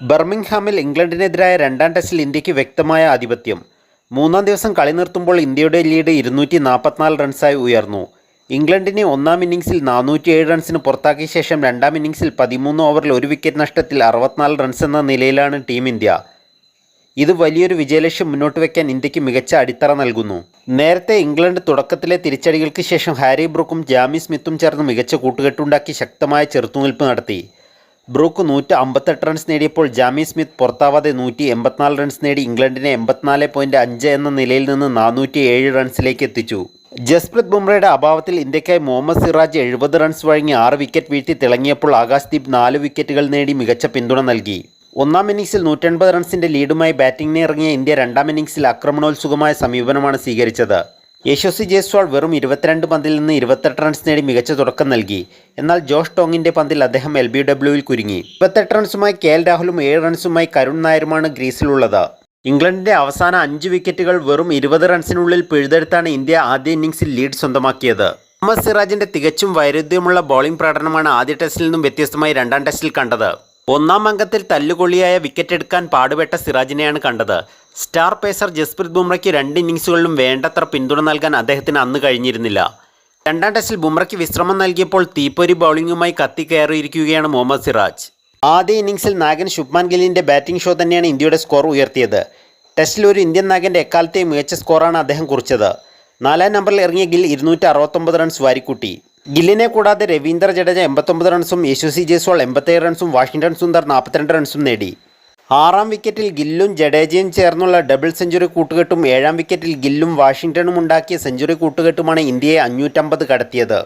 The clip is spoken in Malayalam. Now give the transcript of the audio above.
ബർമിംഗ്ഹാമിൽ ഇംഗ്ലണ്ടിനെതിരായ രണ്ടാം ടെസ്റ്റിൽ ഇന്ത്യയ്ക്ക് വ്യക്തമായ ആധിപത്യം. മൂന്നാം ദിവസം കളി നിർത്തുമ്പോൾ ഇന്ത്യയുടെ ലീഡ് ഇരുന്നൂറ്റി നാൽപ്പത്തിനാല് റൺസായി ഉയർന്നു. ഇംഗ്ലണ്ടിനെ ഒന്നാം ഇന്നിംഗ്സിൽ നാനൂറ്റിയേഴ് റൺസിന് പുറത്താക്കിയ ശേഷം രണ്ടാം ഇന്നിംഗ്സിൽ പതിമൂന്ന് ഓവറിൽ ഒരു വിക്കറ്റ് നഷ്ടത്തിൽ അറുപത്തിനാല് റൺസ് എന്ന നിലയിലാണ് ടീം ഇന്ത്യ. ഇത് വലിയൊരു വിജയലക്ഷ്യം മുന്നോട്ട് വയ്ക്കാൻ ഇന്ത്യയ്ക്ക് മികച്ച അടിത്തറ നൽകുന്നു. നേരത്തെ ഇംഗ്ലണ്ട് തുടക്കത്തിലെ തിരിച്ചടികൾക്ക് ശേഷം ഹാരി ബ്രൂക്കും ജാമി സ്മിത്തും ചേർന്ന് മികച്ച കൂട്ടുകെട്ടുണ്ടാക്കി ശക്തമായ ചെറുത്തുനിൽപ്പ് നടത്തി. ബ്രൂക്ക് നൂറ്റി അമ്പത്തെട്ട് റൺസ് നേടിയപ്പോൾ ജാമി സ്മിത്ത് പുറത്താവാതെ നൂറ്റി എൺപത്തിനാല് റൺസ് നേടി ഇംഗ്ലണ്ടിനെ എൺപത്തിനാല് പോയിന്റ് അഞ്ച് എന്ന നിലയിൽ നിന്ന് നാനൂറ്റി ഏഴ് റൺസിലേക്ക് എത്തിച്ചു. ജസ്പ്രീത് ബുംറയുടെ അഭാവത്തിൽ ഇന്ത്യക്കായി മുഹമ്മദ് സിറാജ് എഴുപത് റൺസ് വഴങ്ങി ആറ് വിക്കറ്റ് വീഴ്ത്തി തിളങ്ങിയപ്പോൾ ആകാശ്ദീപ് നാല് വിക്കറ്റുകൾ നേടി മികച്ച പിന്തുണ നൽകി. ഒന്നാം ഇന്നിംഗ്സിൽ നൂറ്റൻപത് റൺസിന്റെ ലീഡുമായി ബാറ്റിംഗിന് ഇറങ്ങിയ ഇന്ത്യ രണ്ടാം ഇന്നിംഗ്സിൽ ആക്രമണോത്സുകമായ സമീപനമാണ് സ്വീകരിച്ചത്. യശസ്വി ജയ്സ്വാൾ വെറും ഇരുപത്തിരണ്ട് പന്തിൽ നിന്ന് ഇരുപത്തെട്ട് റൺസ് നേടി മികച്ച തുടക്കം നൽകി. എന്നാൽ ജോഷ് ടോങ്ങിന്റെ പന്തിൽ അദ്ദേഹം എൽ ബി ഡബ്ല്യുവിൽ കുരുങ്ങി. ഇരുപത്തെട്ട് റൺസുമായി കെ എൽ രാഹുലും ഏഴ് റൺസുമായി കരുൺ നായരുമാണ് ഗ്രീസിലുള്ളത്. ഇംഗ്ലണ്ടിന്റെ അവസാന അഞ്ച് വിക്കറ്റുകൾ വെറും ഇരുപത് റൺസിനുള്ളിൽ പിഴുതെടുത്താണ് ഇന്ത്യ ആദ്യ ഇന്നിംഗ്സിൽ ലീഡ് സ്വന്തമാക്കിയത്. മുഹമ്മദ് സിറാജിന്റെ തികച്ചും വൈരുദ്ധ്യമുള്ള ബോളിംഗ് പ്രകടനമാണ് ആദ്യ ടെസ്റ്റിൽ നിന്നും വ്യത്യസ്തമായി രണ്ടാം ടെസ്റ്റിൽ കണ്ടത്. ഒന്നാം അംഗത്തിൽ തല്ലുകൊള്ളിയായ വിക്കറ്റ് എടുക്കാൻ പാടുപെട്ട സിറാജിനെയാണ് കണ്ടത്. സ്റ്റാർ പേസർ ജസ്പ്രീത് ബുംറയ്ക്ക് രണ്ട് ഇന്നിങ്സുകളിലും വേണ്ടത്ര പിന്തുണ നൽകാൻ അദ്ദേഹത്തിന് അന്ന് കഴിഞ്ഞിരുന്നില്ല. രണ്ടാം ടെസ്റ്റിൽ ബുംറയ്ക്ക് വിശ്രമം നൽകിയപ്പോൾ തീപ്പൊരി ബൗളിംഗുമായി കത്തിക്കയറിയിരിക്കുകയാണ് മുഹമ്മദ് സിറാജ്. ആദ്യ ഇന്നിങ്സിൽ നായകൻ ശുഭ്മാൻ ഗില്ലിന്റെ ബാറ്റിംഗ് ഷോ തന്നെയാണ് ഇന്ത്യയുടെ സ്കോർ ഉയർത്തിയത്. ടെസ്റ്റിൽ ഒരു ഇന്ത്യൻ നായകന്റെ എക്കാലത്തെയും മികച്ച സ്കോറാണ് അദ്ദേഹം കുറിച്ചത്. നാലാം നമ്പറിൽ ഇറങ്ങിയ ഗിൽ ഇരുന്നൂറ്റി റൺസ് വാരിക്കൂട്ടി. ഗില്ലിനെ കൂടാതെ രവീന്ദ്ര ജഡേജ എൺപത്തൊമ്പത് റൺസും യശസ്വി ജയ്സ്വാൾ എൺപത്തേഴ് റൺസും വാഷിംഗ്ടൺ സുന്ദർ നാൽപ്പത്തിരണ്ട് റൺസും നേടി. ആറാം വിക്കറ്റിൽ ഗില്ലും ജഡേജയും ചേർന്നുള്ള ഡബിൾ സെഞ്ചുറി കൂട്ടുകെട്ടും ഏഴാം വിക്കറ്റിൽ ഗില്ലും വാഷിംഗ്ടണും ഉണ്ടാക്കിയ സെഞ്ചുറി കൂട്ടുകെട്ടുമാണ് ഇന്ത്യയെ അഞ്ഞൂറ്റമ്പത് കടത്തിയത്.